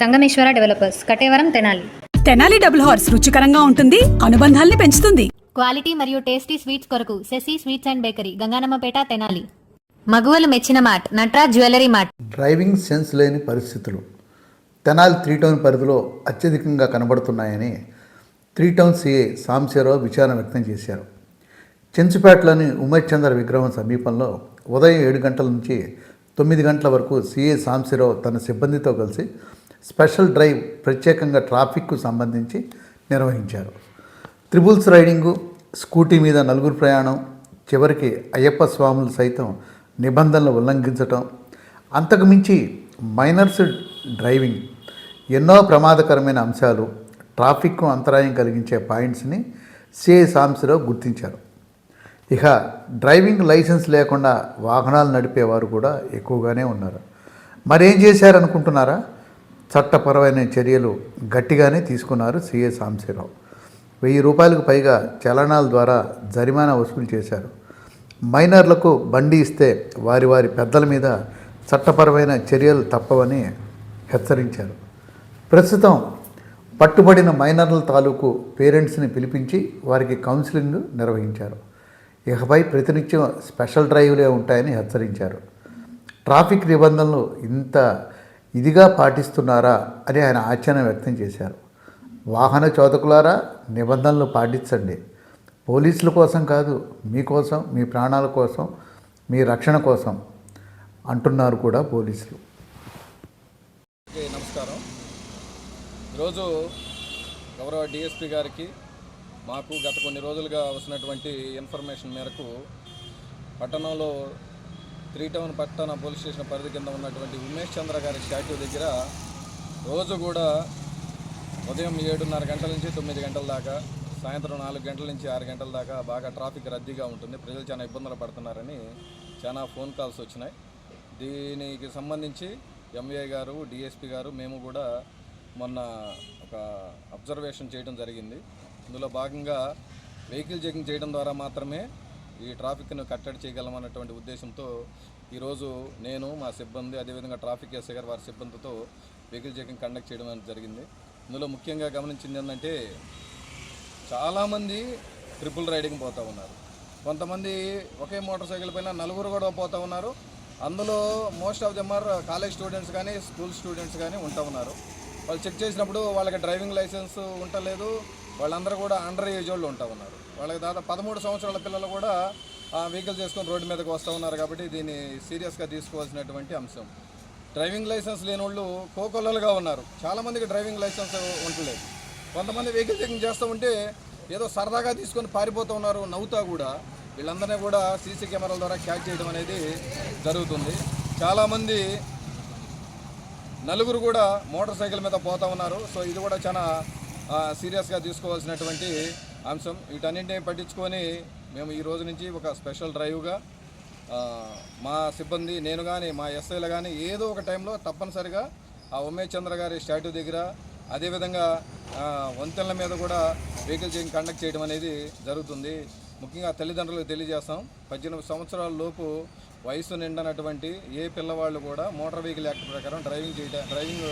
Sangameswara developers Katevaram Tenali. Tenali double horse రుచికరంగా ఉంటుంది అనుబంధాల్ని పెంచుతుంది. క్వాలిటీ మరియు టేస్టీ స్వీట్స్ కొరకు Sasi sweets and bakery Ganganammapeta Tenali. మగువలు మెచ్చిన mart Natraj jewellery mart. Driving sense లేని పరిస్థితులు. తెనాలి త్రీ టౌన్ పరిధిలో అత్యధికంగా కనబడుతున్నాయని త్రీ టౌన్ సిఐ సాంశీరావు విచారణ వ్యక్తం చేశారు. చెంచుపేటలోని ఉమేష్ చంద్ర విగ్రహం సమీపంలో ఉదయం ఏడు గంటల నుంచి తొమ్మిది గంటల వరకు సిఐ సాంశీరావు తన సిబ్బందితో కలిసి స్పెషల్ డ్రైవ్ ప్రత్యేకంగా ట్రాఫిక్కు సంబంధించి నిర్వహించారు. త్రిబుల్స్ రైడింగు స్కూటీ మీద నలుగురు ప్రయాణం చివరికి అయ్యప్ప స్వాములు సైతం నిబంధనలు ఉల్లంఘించటం అంతకుమించి మైనర్స్ డ్రైవింగ్ ఎన్నో ప్రమాదకరమైన అంశాలు ట్రాఫిక్కు అంతరాయం కలిగించే పాయింట్స్ని సిఐ సాంశరావు గుర్తించారు. ఇక డ్రైవింగ్ లైసెన్స్ లేకుండా వాహనాలు నడిపేవారు కూడా ఎక్కువగానే ఉన్నారు. మరేం చేశారనుకుంటున్నారా? చట్టపరమైన చర్యలు గట్టిగానే తీసుకున్నారు సిఏ సాంశీరావు. వెయ్యి రూపాయలకు పైగా చలనాల ద్వారా జరిమానా వసూలు చేశారు. మైనర్లకు బండి ఇస్తే వారి వారి పెద్దల మీద చట్టపరమైన చర్యలు తప్పవని హెచ్చరించారు. ప్రస్తుతం పట్టుబడిన మైనర్ల తాలూకు పేరెంట్స్ని పిలిపించి వారికి కౌన్సిలింగ్ నిర్వహించారు. ఇకపై ప్రతినిత్యం స్పెషల్ డ్రైవ్లే ఉంటాయని హెచ్చరించారు. ట్రాఫిక్ నిబంధనలు ఇంత ఇదిగా పాటిస్తున్నారా అని ఆయన ఆశ్చర్యం వ్యక్తం చేశారు. వాహన చోదకులారా నిబంధనలు పాటించండి. పోలీసుల కోసం కాదు మీకోసం మీ ప్రాణాల కోసం మీ రక్షణ కోసం అంటున్నారు కూడా పోలీసులు. ఓకే నమస్కారం. ఈరోజు గౌరవ డిఎస్పి గారికి మాకు గత కొన్ని రోజులుగా వస్తున్నటువంటి ఇన్ఫర్మేషన్ మేరకు పట్టణంలో త్రీ టౌన్ పట్టణ పోలీస్ స్టేషన్ పరిధి కింద ఉన్నటువంటి ఉమేష్ చంద్ర గారి స్టాట్యూ దగ్గర రోజు కూడా ఉదయం ఏడున్నర గంటల నుంచి తొమ్మిది గంటల దాకా సాయంత్రం నాలుగు గంటల నుంచి ఆరు గంటల దాకా బాగా ట్రాఫిక్ రద్దీగా ఉంటుంది. ప్రజలు చాలా ఇబ్బందులు పడుతున్నారని చాలా ఫోన్ కాల్స్ వచ్చినాయి. దీనికి సంబంధించి ఎంఏ గారు డిఎస్పి గారు మేము కూడా మొన్న ఒక అబ్జర్వేషన్ చేయడం జరిగింది. ఇందులో భాగంగా వెహికల్ చెకింగ్ చేయడం ద్వారా మాత్రమే ఈ ట్రాఫిక్ను కట్టడి చేయగలమన్నటువంటి ఉద్దేశంతో ఈరోజు నేను మా సిబ్బంది అదేవిధంగా ట్రాఫిక్ ఎస్ఐ గారు వారి సిబ్బందితో వెహికల్ చెకింగ్ కండక్ట్ చేయడం అనేది జరిగింది. ఇందులో ముఖ్యంగా గమనించింది ఏంటంటే చాలామంది ట్రిపుల్ రైడింగ్ పోతూ ఉన్నారు. కొంతమంది ఒకే మోటార్ సైకిల్ పైన నలుగురు కూడా పోతూ ఉన్నారు. అందులో most of them are college students కానీ స్కూల్ స్టూడెంట్స్ కానీ ఉంటూ ఉన్నారు. వాళ్ళు చెక్ చేసినప్పుడు వాళ్ళకి డ్రైవింగ్ లైసెన్స్ ఉండలేదు వాళ్ళందరూ కూడా అండర్ ఏజ్ వాళ్ళు ఉంటా ఉన్నారు. వాళ్ళకి దాదాపు పదమూడు సంవత్సరాల పిల్లలు కూడా వెహికల్ చేసుకొని రోడ్డు మీదకి వస్తూ ఉన్నారు కాబట్టి దీన్ని సీరియస్గా తీసుకోవాల్సినటువంటి అంశం. డ్రైవింగ్ లైసెన్స్ లేని వాళ్ళు కోకొల్లలుగా ఉన్నారు. చాలామందికి డ్రైవింగ్ లైసెన్స్ ఉండలేదు. కొంతమంది వెహికల్ చెకింగ్ చేస్తూ ఉంటే ఏదో సరదాగా తీసుకొని పారిపోతూ ఉన్నారు నవ్వుతా కూడా. వీళ్ళందరినీ కూడా సీసీ కెమెరాల ద్వారా క్యాచ్ చేయడం అనేది జరుగుతుంది. చాలామంది నలుగురు కూడా మోటార్ సైకిల్ మీద పోతా ఉన్నారు. సో ఇది కూడా చాలా సీరియస్గా తీసుకోవాల్సినటువంటి అంశం. వీటన్నింటినీ పట్టించుకొని మేము ఈ రోజు నుంచి ఒక స్పెషల్ డ్రైవ్గా మా సిబ్బంది నేను కానీ మా ఎస్ఐలు కానీ ఏదో ఒక టైంలో తప్పనిసరిగా ఆ ఉమేష్ చంద్ర గారి స్టాట్యూ దగ్గర అదేవిధంగా వంతెనల మీద కూడా వెహికల్ చెకింగ్ కండక్ట్ చేయడం అనేది జరుగుతుంది. ముఖ్యంగా తల్లిదండ్రులకు తెలియజేస్తాం. పద్దెనిమిది సంవత్సరాల లోపు వయసు నిండనటువంటి ఏ పిల్లవాళ్ళు కూడా మోటార్ వెహికల్ యాక్ట్ ప్రకారం డ్రైవింగ్ చేయడం డ్రైవింగ్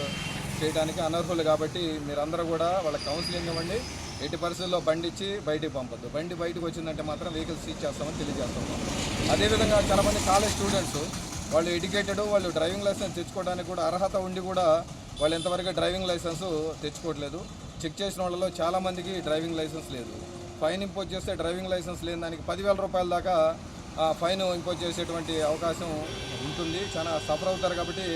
చేయడానికి అనర్హులు కాబట్టి మీరందరూ కూడా వాళ్ళ కౌన్సిలింగ్ ఇవ్వండి. ఎట్టి పరిస్థితుల్లో బండి ఇచ్చి బయటికి పంపద్దు. బండి బయటకు వచ్చిందంటే మాత్రం వెహికల్ సీజ్ చేస్తామని తెలియజేస్తాము. అదేవిధంగా చాలామంది కాలేజ్ స్టూడెంట్స్ వాళ్ళు ఎడ్యుకేటెడ్ వాళ్ళు డ్రైవింగ్ లైసెన్స్ తెచ్చుకోవడానికి కూడా అర్హత ఉండి కూడా వాళ్ళు ఇంతవరకు డ్రైవింగ్ లైసెన్స్ తెచ్చుకోవట్లేదు. చెక్ చేసిన వాళ్ళలో చాలామందికి డ్రైవింగ్ లైసెన్స్ లేదు. ఫైన్ ఇంపోజ్ చేస్తే డ్రైవింగ్ లైసెన్స్ లేని దానికి పదివేల రూపాయల దాకా ఆ, ఫైన్ ఇంపోజ్ చేసేటువంటి అవకాశం ఉంటుంది. చాలా సఫర్ అవుతారు కాబట్టి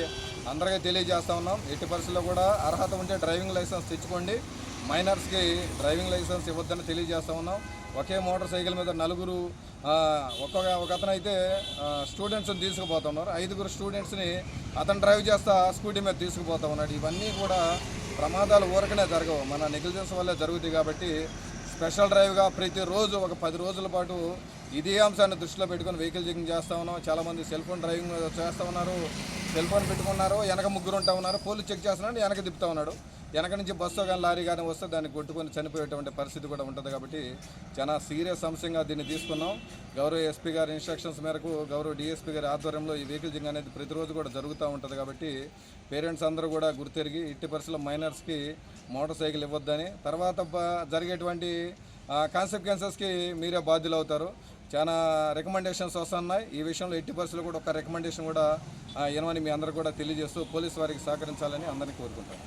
అందరికీ తెలియజేస్తా ఉన్నాం. ఎట్టి పరిస్థితుల్లో కూడా అర్హత ఉంటే డ్రైవింగ్ లైసెన్స్ తెచ్చుకోండి. మైనర్స్కి డ్రైవింగ్ లైసెన్స్ ఇవ్వద్దని తెలియజేస్తా ఉన్నాం. ఒకే మోటార్ సైకిల్ మీద నలుగురు ఒక్కొక్క ఒక అతను అయితే స్టూడెంట్స్ని తీసుకుపోతున్నారు ఐదుగురు స్టూడెంట్స్ని అతను డ్రైవ్ చేస్తా స్కూటీ మీద తీసుకుపోతా ఉన్నాడు. ఇవన్నీ కూడా ప్రమాదాలు ఊరకనే జరగవు. మన నెగ్లిజెన్స్ వల్లే జరుగుతాయి కాబట్టి స్పెషల్ డ్రైవ్గా ప్రతిరోజు ఒక పది రోజుల పాటు ఇదే అంశాన్ని దృష్టిలో పెట్టుకొని వెహికల్ చెకింగ్ చేస్తూ ఉన్నాం. చాలామంది సెల్ ఫోన్ డ్రైవింగ్ చేస్తూ ఉన్నారు. సెల్ ఫోన్ పెట్టుకున్నారు వెనక ముగ్గురు ఉంటా ఉన్నారు పోలీసు చెక్ చేస్తున్నాడు వెనక తిప్పుతా ఉన్నాడు. వెనక నుంచి బస్సు కానీ లారీ కానీ వస్తే దాన్ని కొట్టుకొని చనిపోయేటువంటి పరిస్థితి కూడా ఉంటుంది కాబట్టి చాలా సీరియస్ అంశంగా దీన్ని తీసుకున్నాం. గౌరవ ఎస్పీ గారి ఇన్స్ట్రక్షన్స్ మేరకు గౌరవ డిఎస్పీ గారి ఆధ్వర్యంలో ఈ వెహికల్ జింగ్ అనేది ప్రతిరోజు కూడా జరుగుతూ ఉంటుంది కాబట్టి పేరెంట్స్ అందరూ కూడా గుర్తెరిగి ఇట్టి పరిస్థితుల్లో మైనర్స్కి మోటార్ సైకిల్ ఇవ్వద్దని తర్వాత జరిగేటువంటి కాన్సిక్వెన్సెస్కి మీరే బాధ్యులు అవుతారు చాలా రికమెండేషన్స్ వస్తున్నాయి. ఈ విషయంలో ఎట్టి పరిస్థితుల్లో కూడా ఒక రికమెండేషన్ కూడా ఇవ్వమని మీ అందరూ కూడా తెలియజేస్తూ పోలీస్ వారికి సహకరించాలని అందరినీ కోరుకుంటాను